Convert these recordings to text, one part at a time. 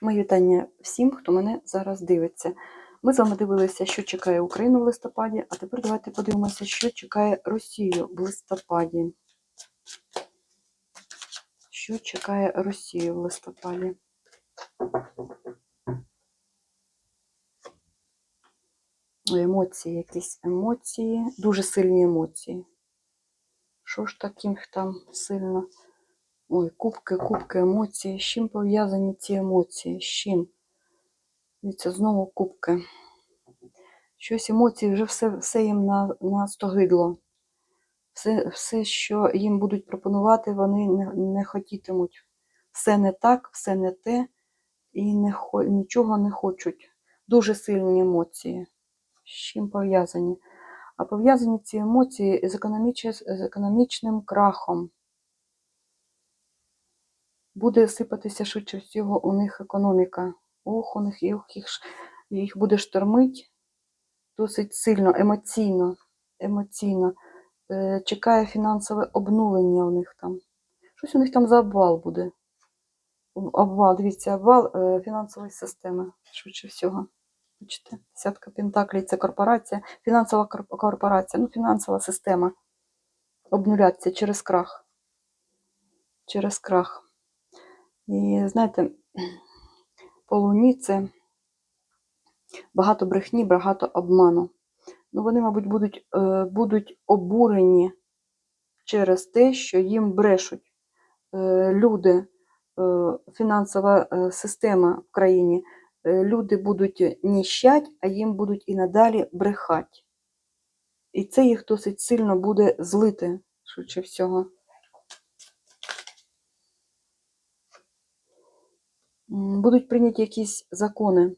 Мої вітання всім, хто мене зараз дивиться. Ми з вами дивилися, що чекає Україну в листопаді, а тепер давайте подивимося, що чекає Росію в листопаді. Що чекає Росію в листопаді? Емоції, якісь емоції, дуже сильні емоції. Що ж таким там сильно? Ой, кубки, кубки емоцій. З чим пов'язані ці емоції? З чим? Дивіться, знову кубки. Щось емоції вже все, все їм на, настогидло. Все, все, що їм будуть пропонувати, вони не, не хотітимуть. Все не так, все не те, і не, нічого не хочуть. Дуже сильні емоції. З чим пов'язані? А пов'язані ці емоції з, з економічним крахом. Буде сипатися швидше всього у них економіка. Ох, у них їх, їх, буде штормить досить сильно, емоційно. емоційно. Е, чекає фінансове обнулення у них там. Щось у них там за обвал буде. Обвал, дивіться, обвал е, фінансової системи, швидше всього. Бачите, десятка пентаклей це корпорація, фінансова корпорація, ну, фінансова система. Обнуляться через крах. Через крах. І знаєте, по луні це багато брехні, багато обману. Ну, вони, мабуть, будуть, е, будуть обурені через те, що їм брешуть е, люди, е, фінансова система в країні. Люди будуть ніщать, а їм будуть і надалі брехати. І це їх досить сильно буде злити, швидше всього. Будуть прийняті якісь закони,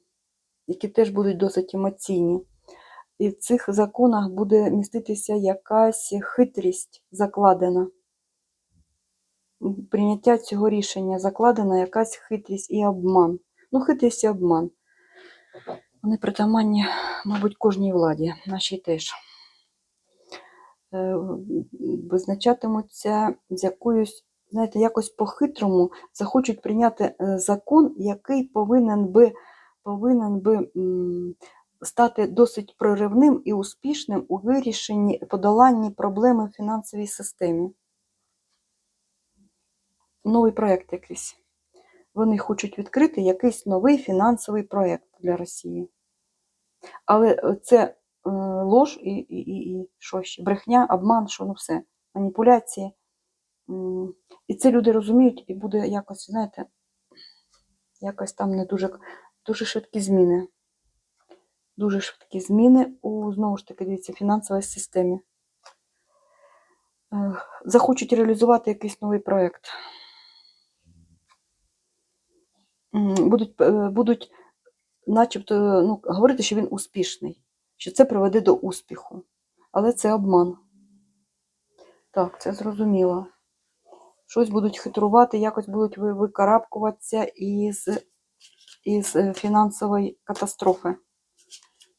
які теж будуть досить емоційні. І в цих законах буде міститися якась хитрість закладена. Прийняття цього рішення закладена якась хитрість і обман. Ну, хитрість і обман. Вони притаманні, мабуть, кожній владі, нашій теж. Е, Визначатимуться з якоюсь, знаєте, якось по-хитрому захочуть прийняти е, закон, який повинен би, повинен би стати досить проривним і успішним у вирішенні подоланні проблеми в фінансовій системі. Новий проєкт якийсь. Вони хочуть відкрити якийсь новий фінансовий проєкт для Росії. Але е, це е, лож і, і, і, і що ще? Брехня, обман, що ну все, маніпуляції. І це люди розуміють, і буде якось, знаєте, якось там не дуже, дуже швидкі зміни. Дуже швидкі зміни у, знову ж таки, дивіться, фінансовій системі. Захочуть реалізувати якийсь новий проєкт. Будуть, е, будуть начебто ну, говорити, що він успішний, що це приведе до успіху. Але це обман. Так, це зрозуміло. Щось будуть хитрувати, якось будуть ви- викарабкуватися із, із е, фінансової катастрофи.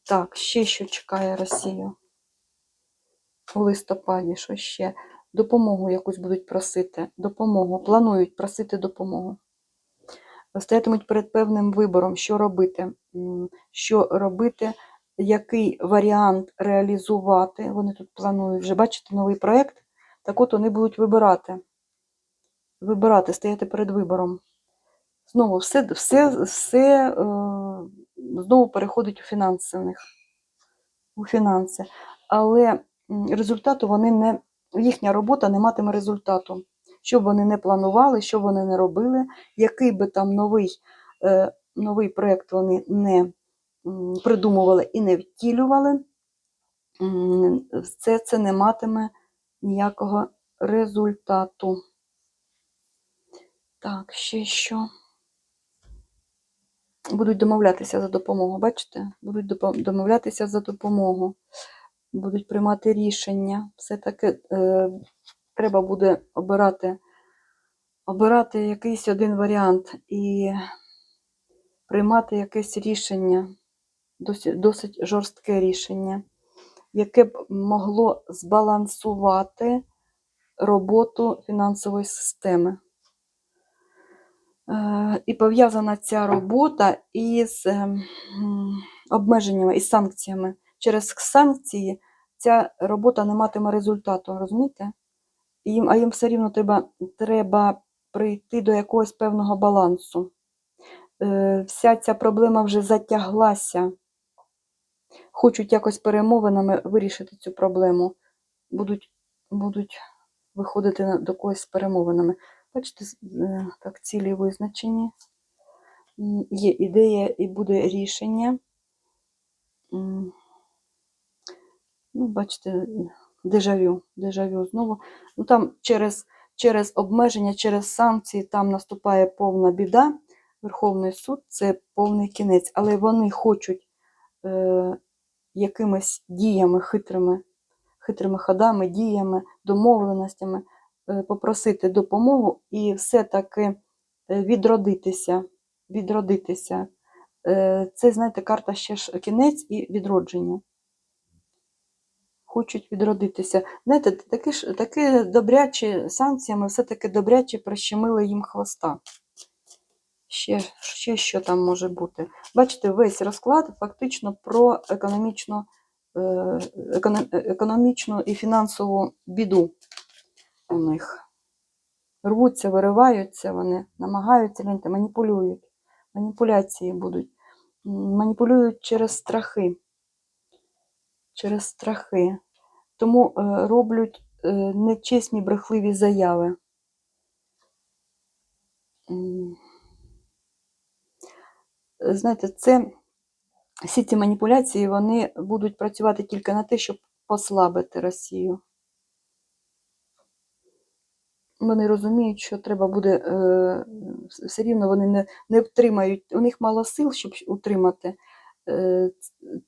Так, ще що чекає Росію у листопаді, що ще? Допомогу якусь будуть просити. Допомогу. Планують просити допомогу. Стоятимуть перед певним вибором, що робити. Що робити, який варіант реалізувати. Вони тут планують вже, бачите, новий проєкт. Так от вони будуть вибирати. Вибирати, стояти перед вибором. Знову все, все, все е, знову переходить у них. У фінанси. Але результату вони не, їхня робота не матиме результату. Що б вони не планували, що б вони не робили, який би там новий, е, новий проєкт вони не придумували і не втілювали, все це не матиме ніякого результату. Так, ще що? Будуть домовлятися за допомогу, бачите? Будуть домовлятися за допомогу, будуть приймати рішення. Все-таки е, треба буде обирати, обирати якийсь один варіант і приймати якесь рішення, досить, досить жорстке рішення, яке б могло збалансувати роботу фінансової системи. Е, І пов'язана ця робота із ем, обмеженнями, із санкціями. Через санкції ця робота не матиме результату, розумієте? Їм, а їм все рівно треба, треба прийти до якогось певного балансу. Е, Вся ця проблема вже затяглася. Хочуть якось перемовинами вирішити цю проблему. Будуть, будуть виходити до когось з перемовинами. Бачите, е, так, цілі визначені. Є ідея і буде рішення. Ну, бачите, дежавю, дежавю знову. Ну, там через, через обмеження, через санкції там наступає повна біда. Верховний суд це повний кінець. Але вони хочуть е, якимись діями хитрими, хитрими ходами, діями, домовленостями попросити допомогу і все-таки е, відродитися. відродитися. Е, Це, знаєте, карта ще ж кінець і відродження. Хочуть відродитися. Знаєте, таке ж таке добряче санкціями, все-таки добряче прищемили їм хвоста. Ще, ще що там може бути? Бачите, весь розклад фактично про економічну, е, економічну і фінансову біду у них. Рвуться, вириваються вони, намагаються, гляньте, маніпулюють. Маніпуляції будуть. Маніпулюють через страхи. Через страхи. Тому е, роблять е, нечесні брехливі заяви. Знаєте, це всі ці маніпуляції вони будуть працювати тільки на те, щоб послабити Росію. Вони розуміють, що треба буде е, все рівно вони не, не втримають. У них мало сил, щоб утримати. Е,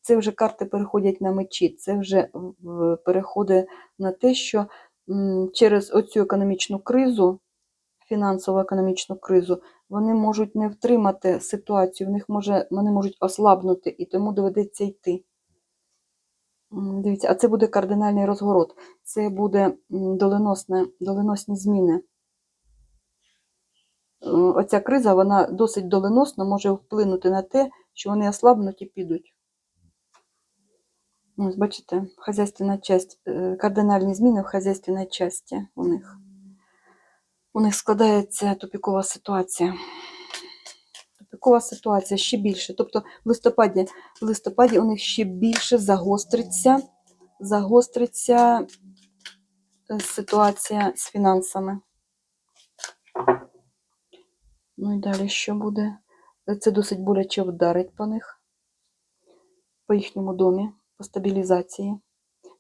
це вже карти переходять на мечі. Це вже переходить на те, що через оцю економічну кризу, фінансово-економічну кризу, вони можуть не втримати ситуацію, в них може, вони можуть ослабнути, і тому доведеться йти. Дивіться, а це буде кардинальний розворот. Це буде доленосне, доленосні зміни. Е, Оця криза, вона досить доленосно може вплинути на те, що вони ослабнуть і підуть. Ось, бачите, хазяйственна часть, е, кардинальні зміни в хазяйственній часті у них. У них складається тупікова ситуація. Тупікова ситуація ще більше. Тобто в листопаді, в листопаді у них ще більше загостриться, загостриться е, ситуація з фінансами. Ну і далі що буде? Це досить боляче вдарить по них, по їхньому домі, по стабілізації.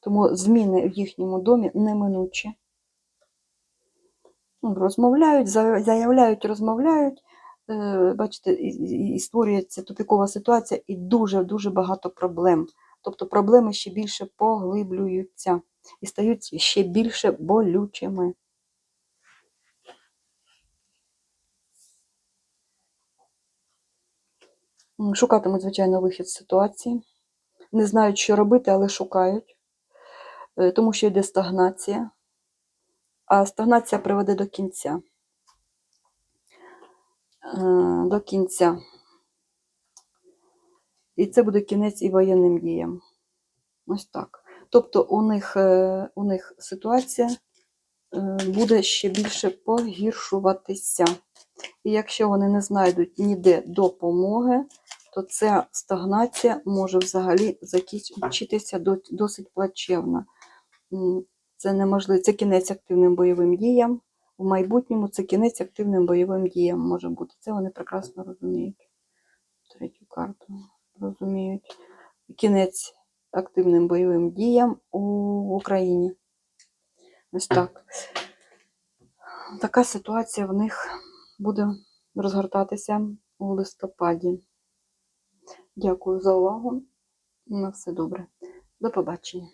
Тому зміни в їхньому домі неминучі. Ну, Розмовляють, заявляють, розмовляють. Е, Бачите, і, створюється тупікова ситуація і дуже-дуже багато проблем. Тобто проблеми ще більше поглиблюються і стають ще більше болючими. Шукатимуть, звичайно, вихід з ситуації. Не знають, що робити, але шукають, Е, тому що йде стагнація. А стагнація приведе до кінця. Е, До кінця. І це буде кінець і воєнним діям. Ось так. Тобто у них, е, у них ситуація е, буде ще більше погіршуватися. І якщо вони не знайдуть ніде допомоги, то ця стагнація може взагалі закінчитися досить плачевно. Це неможливо, це кінець активним бойовим діям. В майбутньому це кінець активним бойовим діям може бути. Це вони прекрасно розуміють. Третю карту розуміють. Кінець активним бойовим діям у Україні. Ось так. Така ситуація в них буде розгортатися у листопаді. Дякую за увагу. На все добре. До побачення.